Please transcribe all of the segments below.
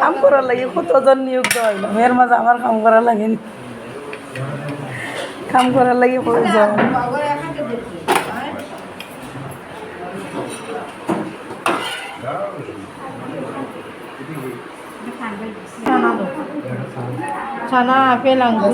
কাম করার লাগে, কতজন নিয়োগ দেওয়া হইল মেয়ের মাঝে আমার কাম করার লাগে। কাম করার লাগে কতজন ছানা আপেল আঙ্গুর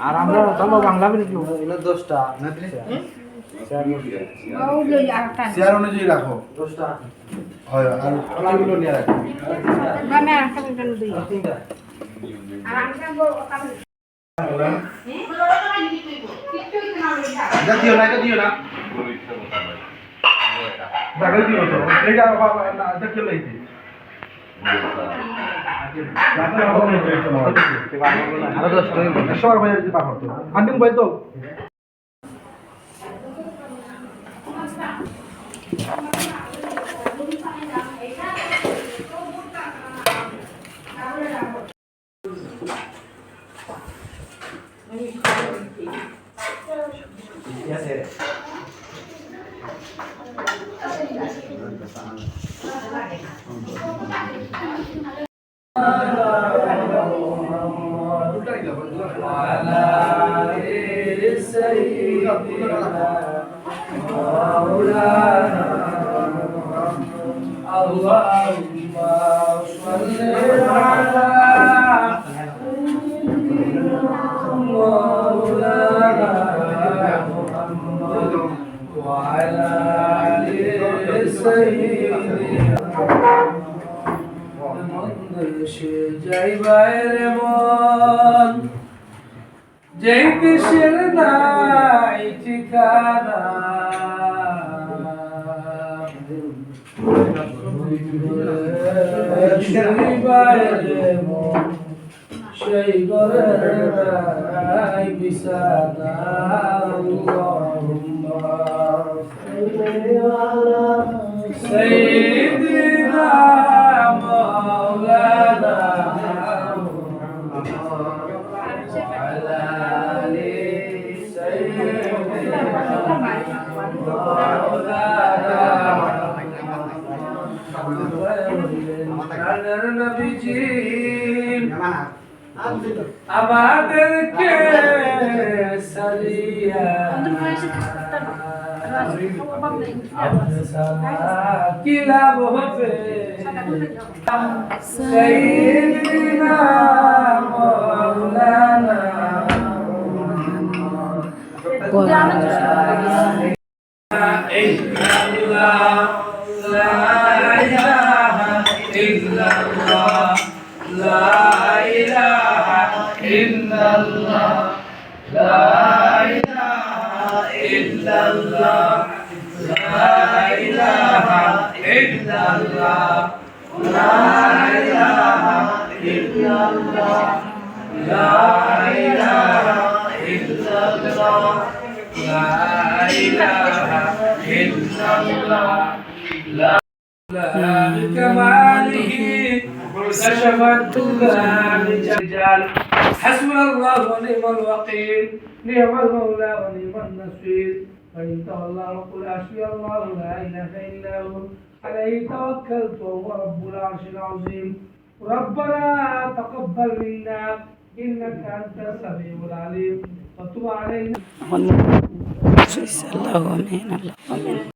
আর আমরা বাংলা দশটা চেয়ার অনুযায়ী রাখো হয় আর কলাগুলো নিয়ে রাখো দিও না এটা দিও না জাগাই দিও তো এটা বাবা না এটা কে আরও দশটা সবার বাইরে দিতে পারতো আন্টিং বই তো যাই বাইরে মন যেই দেশের নাই ঠিকানা। সেই ঘরের নাই বিছানা। নবীজি। আমাদেরকে সারিয়া কিলাব হবে? সৈদিনা মৌলানা এই إلا الله لا إله إلا الله لا إله إلا الله لا إله إلا الله لا إله إلا الله لا بكماله كشف الدجال رجال حسبنا الله ونعم الوكيل نعم المولى ونعم النصير فإن تولى وقل العرش الله لا إله إلا هو. عليه توكلت وهو رب العرش العظيم. ربنا تقبل منا إنك أنت السميع العليم. وتب علينا. الله أمين الله أمين